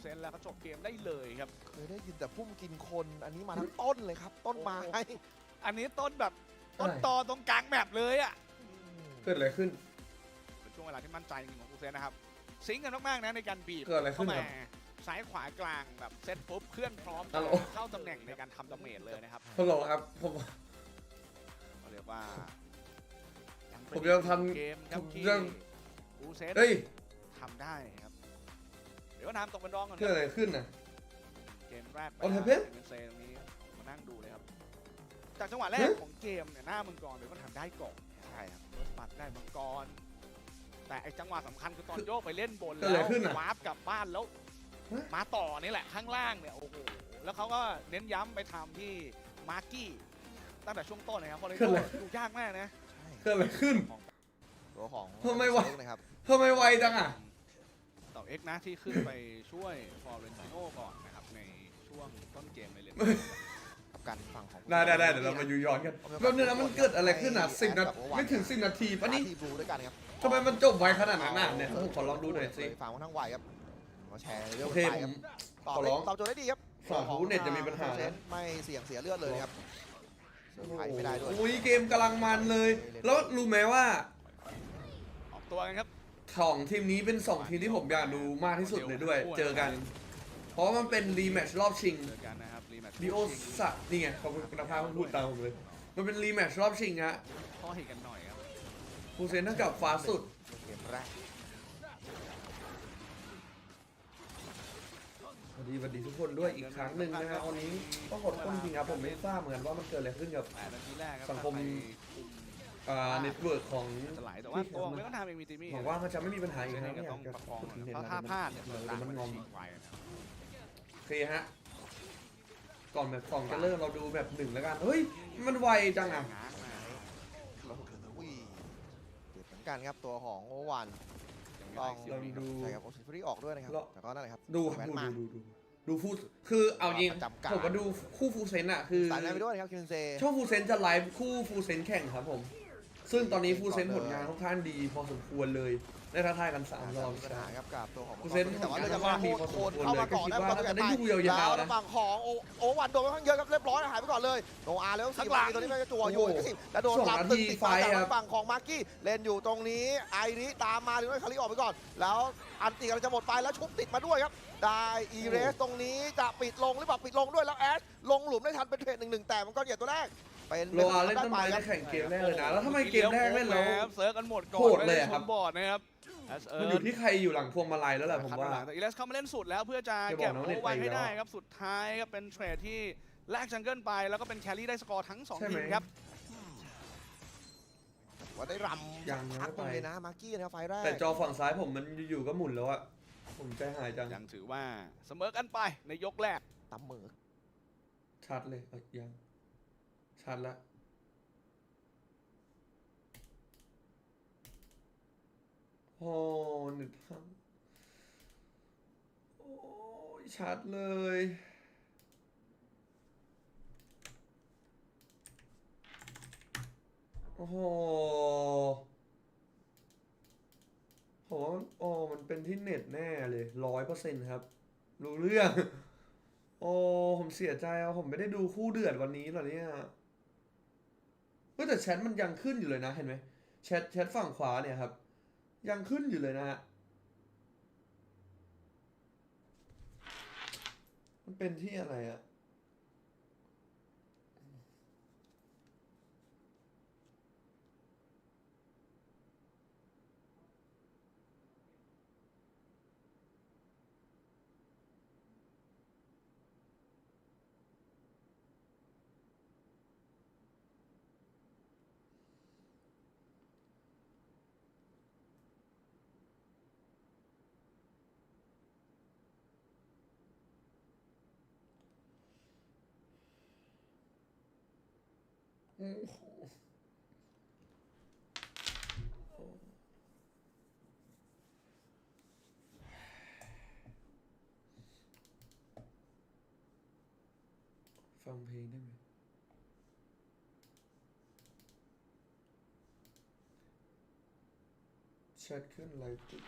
เซนแล้วก็จบเกมได้เลยครับ เคยได้ยินแต่พุ่มกินคนอันนี้มาทั้งต้นเลยครับ ต้นไม้ อันนี้ต้นแบบต้นตอตรงกลางแมปเลยอะเกิดอะไรขึ้น เป็นช่วงเวลาที่มั่นใจจริงๆของกูเซนนะครับ ซิงค์กันมากๆนะในการบีบเกิดอะไรขึ้เข้านมาครับซ้ายขวากลางแบบเซตปุ๊บเคลื่อนพร้อมฮัลโหลเข้าตำแหน่งในการทำดาเมจเลยนะครับฮัลโหลครับผมเขาเรียกว่าผมยังทำเกมครับผมที่ยังกูเซนเฮ้ยทำได้ครับเดี๋ ยวก็น้ำตกเป็นรองก่อนเกิดอะไรขึ้นน่ะ เกมแรกเอาเถอะไปเพ่เซตรงนี้มานั่งดูเลยครับ จากจังหวะแรกเฮ้ยของเกมเนี่ยหน้ามังกรเดี๋ยวก็ทำได้ก่อนใช่ครับเฟิร์สบัตได้มังกร แต่ไอจังหวะสำคัญคือตอนโยกไปเล่นบนเกิแล้ดอะไรวขึ้นน่ะวาร์ปกลับบ้านแล้ว ฮะ มาต่อนี่แหละข้างล่างเนี่ยโอ้โหแล้วเขาก็เน้นย้ำไปทำที่มาร์กี้ตั้งแต่ช่วงต้นนะครับเพราะเลยเกิดอะไรดูยากมากนะใช่เกิดอะไรขึ้น ตัวของทำไมวะ เซิร์ฟนะครับทำไมไวจังอะต่อ เอ็กนะที่ขึ้นไปช่วยฟอร์เรนติโนก่อนนะครับในช่วงต้นเกมไปเลยกับการฝั่งของได้ได้ได้เดี๋ยวเรามายูย้อนกันแล้วเนี่ยนะมันเกิดอะไรขึ้นอะสิบนาทีไม่ถึงสิบนาทีปะนี่ที่บลูด้วยกันครับทำไมมันจบไวขนาดนั้นน่ะเนี่ยผมขอลองดูหน่อยสิฝั่งของทั้งไวครับมาแชร์เรื่อโองเคไปผครัมบตอบขอได้ร้องตอบโจทย์ได้ดีครับสาธุเน็ตจะมีปัญหานะไม่เสี่ยงเสียเลือดเลยนะครับเซอร์ไพรส์ไม่ได้ด้วยโอ้ยเกมกำลังมันเลย แล้วรู้ไหมว่าออกตัวกันครับ สองทีมนี้เป็นสองทีมที่ผมอยากดูมากที่สุดเลยด้วย เจอกัน เพราะว่ามันเป็นรีแมตช์รอบชิงเจอกันนะครับรีแมตช์ดิโอสะนี่ไงเขาคุณภาพพูดตามผมเลย มันเป็นรีแมตช์รอบชิงฮะข้อเหตุกันหน่อยครับฟูเซนเท่ากับฟ้าสุดเกมแรกสวัสดีสวัสดีทุกคนด้วยอีกครั้งหนึ่งนะฮะวันนี้ต้องขอโทษจริงๆครับผมไม่ทราบเหมือนกันว่ามันเกิดอะไรขึ้นกับแปดนาทีแรกครับสังคมไปคุม อ่าเน็ตเวิร์กของสลายแต่ว่าตัวของเมกอนไทม์เองมีติมี่หวังว่ามันจะไม่มีปัญหาอีกเซนนะนี่ไม่ก็อต้ยาอกงจะประคองพูดถึงนะเน็ตเพราะนะถ้าพลาดเนี่ยเดี๋เปิยวดดังมันมันงอมฉีกไวนะครับโอเคฮะก่อนแบบสองจะเริ่มเราดูแบบหนึ่งแล้วกันเฮ้ยมันไวจังอะง้างมาอุ้ยเจ็บเหมือนกันครับตัวของโอวันยังต้ไม่องได้เสียลองดีดูใช่ครับโอซิฟรีออกด้วยนะครับแล้วแต่ก็นั่นแหละครับดูครับแหวนดูมาดูดูดูดูฟูคือเอาจริงประจำการผมก็ดูคู่ฟูเซนอะคือสายแนไปด้วยนะครับคินเซช่องฟูเซนจะไลฟ์คู่ฟูเซนแข่งครับผม ซึ่งตอนนี้ฟูเซนผลงานค่อนข้างดีพอสมควรเลยได้ท้าทายกันสามรอบมีปัญหาครับกับตัวของกูเซ็นแต่ว่าเราจะผลมางานโคดีนพอสมโคควรนเข้ามาก่อนเลยนะก็คิดว่าประตูน่าจะได้ดูยาวๆแล้วนะฝั่งของโอโอวันโดนค่อนข้างเยอะครับเรียบร้อยหายไปก่อนเลยโนอาแล้วสี่นาทีตัวนี้ไม่จะจั่วอยู่โอ้โหก็สิแล้วโดนสองรับนาตึทีกติดไฟมาจากครับฝั่งของมาร์กี้เล่นอยู่ตรงนี้ไอริตามมาหรือว่าคาริออกไปก่อน แล้วอันตีกำลังจะหมดไปแล้วชุบติดมาด้วยครับได้อีเรสตรงนี้จะปิดลงหรือเปล่าปิดลงด้วยแล้วแอชลงหลุมได้ทันเป็นเทรดหนึ่งหนึ่งแต่มันก็เหยียบตัวแรก เป็นโลอาเล่นต้นไม้ได้แข่งเกมแรกเลยนะ แล้วทำไมเกมแรกเล่นแล้วครับเซิร์ฟกันหมดก่อนโหดเลยอะครับไม่ได้ชนบอร์ดนะครับมันอยู่ที่ใครอยู่หลังพวงมาลัยแล้วแหละผมว่าแต่อีเลสเข้ามาเล่นสุดแล้วเพื่อจะจะบอกเก็บนะว่าโอเน็ตวันไปให้แล้วได้ครับสุดท้ายก็เป็นเทรดที่แลกจังเกิลไปแล้วก็เป็นแครี่ได้สกอร์ทั้ง2ใช่ไหมทีมครับว่าได้รำยังนะชัดไปเลยนะมาร์กี้นะครับไฟแรกแต่จอฝั่งซ้ายผมมันอยู่ๆก็หมุนแล้วอะผมใจหายจังยังถือว่าเสมอกันไปในยกแรกตำมือชัดเลยเอ้ยยัง ชัดละโอ้หนึกพังโอ้ยชัดเลย โอ้โหผมว่ามันโอ้มันเป็นที่เน็ตแน่เลยร้อยเปอร์เซ็นต์ครับ รู้เรื่อง โอ้ ผมเสียใจอะผมไม่ได้ดูคู่เดือดวันนี้หรอเนี่ย ฮ้ยแต่แชทมันยังขึ้นอยู่เลยนะเห็นไหมแชทแชทฝั่งขวาเนี่ยครับ ยังขึ้นอยู่เลยนะฮะมันเป็นที่อะไรอะ ฟังเพลงได้ไหมแชทขึ้นไลฟ์ติด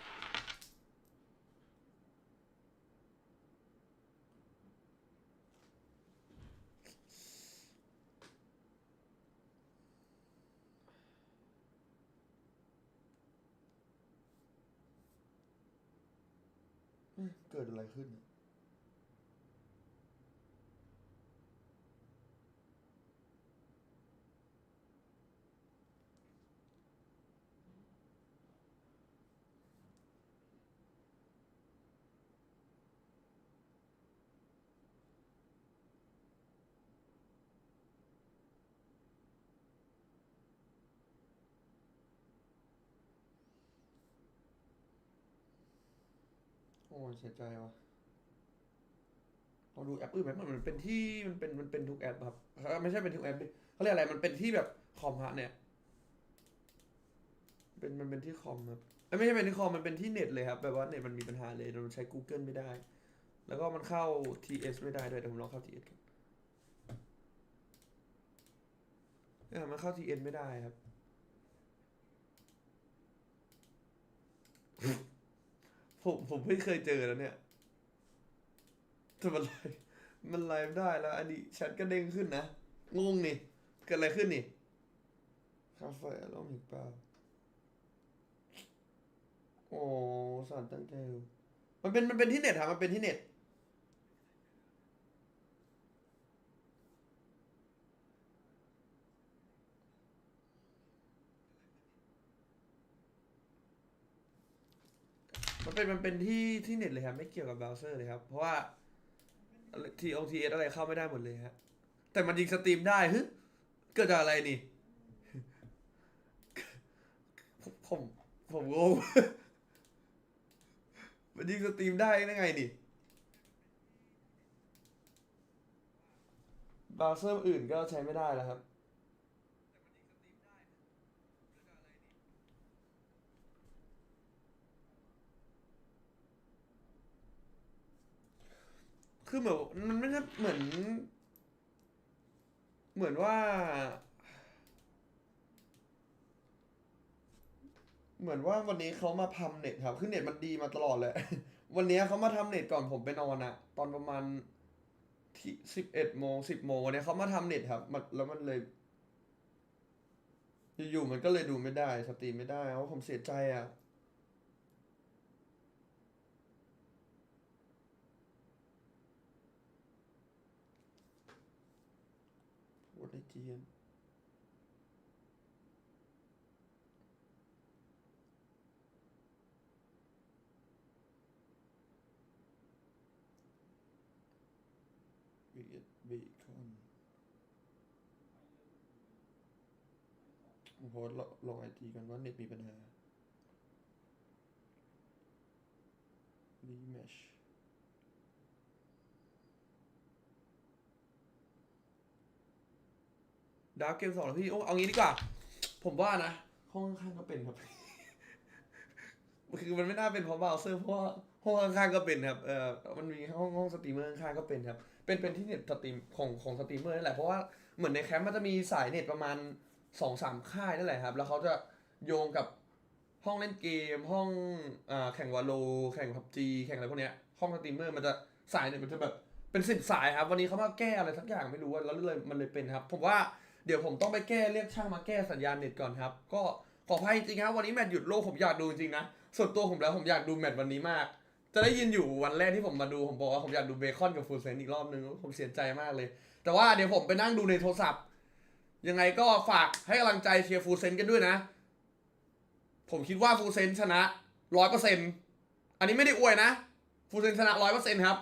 เกิดอะไรขึ้นอะโอ้ย เสียใจว่ะลองดูแอปอื่นไหมมันมันเป็นที่มันเป็นมันเป็นทุกแอปครับ ไม่ใช่เป็นทุกแอปดิเขาเรียกอะไรมันเป็นที่แบบคอมฮะเนี่ยเป็นมันเป็นที่คอมครับไม่ใช่เป็นที่คอมมันเป็นที่เน็ตเลยครับแบบว่าเน็ตมันมีปัญหาเลยเราใช้ Google ไม่ได้ แล้วก็มันเข้า TS ไม่ได้ด้วยเดี๋ยวผมลองเข้า TS กันเนี่ยมันเข้า TS ไม่ได้ครับ ผมผมไม่เคยเจอแล้วเนี่ยแต่มันไลฟ์มันไลฟ์ได้แล้ว อันนี้แชทก็เด้งขึ้นนะ งงนี่ เกิดอะไรขึ้นนี่คาเฟ่ล้มอีกเปล่าโอ้สารตั้งใจมันเป็นมันเป็นที่เน็ตครับมันเป็นที่เน็ต มันเป็นมันเป็นที่ที่เน็ตเลยครับไม่เกี่ยวกับเบราว์เซอร์เลยครับเพราะว่าทีโอทีเอสอะไรเข้าไม่ได้หมดเลยฮะแต่มันยิงสตรีมได้ฮึเกิดจากอะไรนี่ผมผมผมงงมันยิงสตรีมได้ได้ไงนี่เบราว์เซอร์อื่นก็ใช้ไม่ได้แล้วครับ คือเหมือนมันไม่ใช่เหมือน เหมือนว่า เหมือนว่าวันนี้เขามาทำเน็ตครับ คือเน็ตมันดีมาตลอดเลย วันนี้เขามาทำเน็ตก่อนผมไปนอนอะตอนประมาณที่สิบเอ็ดโมงสิบโมงวันนี้เขามาทำเน็ตครับมันแล้วมันเลย อยู่ๆมันก็เลยดูไม่ได้ สตรีมไม่ได้เพราะผมเสียใจอะ พูดในจีนเบียดเบคอนผมโพสต์ลงไอจีกันว่าเน็ตมีปัญหารีแมช ดาวเกมสองแล้วพี่โอ้เอางี้ดีกว่า ผมว่านะห้องข้างๆก็เป็นครับ คือมันไม่น่าเป็นเพราะเบราว์เซอร์เพราะว่าห้องข้างๆก็เป็นครับ เออมันมีห้องห้องสตรีมเมอร์ข้างๆก็เป็นครับ เป็นเป็นที่เน็ตสตรีมของของสตรีมเมอร์นั่นแหละ เพราะว่าเหมือนในแคมป์มันจะมีสายเน็ตประมาณสองสามค่ายนั่นแหละครับ แล้วเขาจะโยงกับห้องเล่นเกม ห้องอ่าแข่งวาโล แข่งพับจีแข่งอะไรพวกเนี้ย ห้องสตรีมเมอร์มันจะสายเน็ตมันจะแบบเป็นสิบสายครับ วันนี้เขามาแก้อะไรสักอย่างไม่รู้ว่าแล้วเลยมันเลยเป็นครับ ผมว่า เดี๋ยวผมต้องไปแก้เรียกช่างมาแก้สัญญาณเน็ตก่อนครับ ก็ขออภัยจริงครับวันนี้แมตช์หยุดโลกผมอยากดูจริงนะส่วนตัวผมแล้วผมอยากดูแมตช์วันนี้มาก จะได้ยินอยู่วันแรกที่ผมมาดูผมบอกว่าผมอยากดูเบคอนกับฟูลเซนอีกรอบนึงผมเสียใจมากเลย แต่ว่าเดี๋ยวผมไปนั่งดูในโทรศัพท์ ยังไงก็ฝากให้กำลังใจเชียร์ฟูลเซนกันด้วยนะ ผมคิดว่าฟูลเซนชนะร้อยเปอร์เซ็นต์อันนี้ไม่ได้อวยนะฟูลเซนชนะร้อยเปอร์เซ็นต์ครับ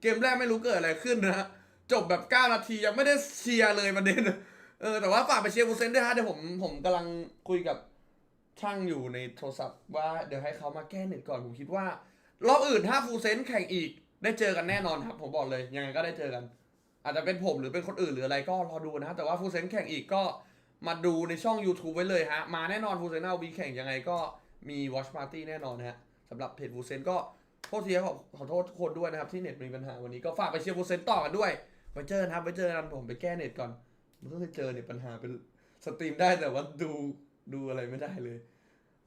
เกมแรกไม่รู้เกิดอะไรขึ้นนะจบแบบ9นาทียังไม่ได้เชียร์เลยประเด็น เออแต่ว่าฝากไปเชียร์ฟูเซนด้วยฮะเดี๋ยวผมผมกำลังคุยกับช่างอยู่ในโทรศัพท์ว่าเดี๋ยวให้เขามาแก้เน็ตก่อนผมคิดว่า รอบอื่นถ้าฟูเซนแข่งอีก ได้เจอกันแน่นอนครับ ผมบอกเลยยังไงก็ได้เจอกัน อาจจะเป็นผมหรือเป็นคนอื่นหรืออะไรก็รอดูนะฮะแต่ว่าฟูเซนแข่งอีกก็มาดูในช่อง YouTube ไว้เลยฮะ มาแน่นอนฟูเซนเอาบีแข่งยังไงก็มี Watch Party แน่นอนฮะสำหรับเพจฟูเซนก็โทษทีขอขอโทษทุกคนด้วยนะครับที่เน็ตมีปัญหาวันนี้ก็ฝากไปเชียร์ฟูเซนต่อกันด้วยไว้เจอกันครับไว้เจอกันผมไปแก้เน็ตก่อน มันก็เคยเจอเนี่ยปัญหาเป็นสตรีมได้แต่ว่าดูดูอะไรไม่ได้เลย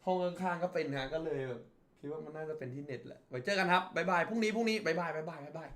ห้องข้างๆก็เป็นฮะก็เลยแบบคิดว่ามันน่าจะเป็นที่เน็ตแหละไว้เจอกันครับบ๊ายบายพรุ่งนี้พรุ่งนี้บ๊ายบายบ๊ายบายบ๊ายบาย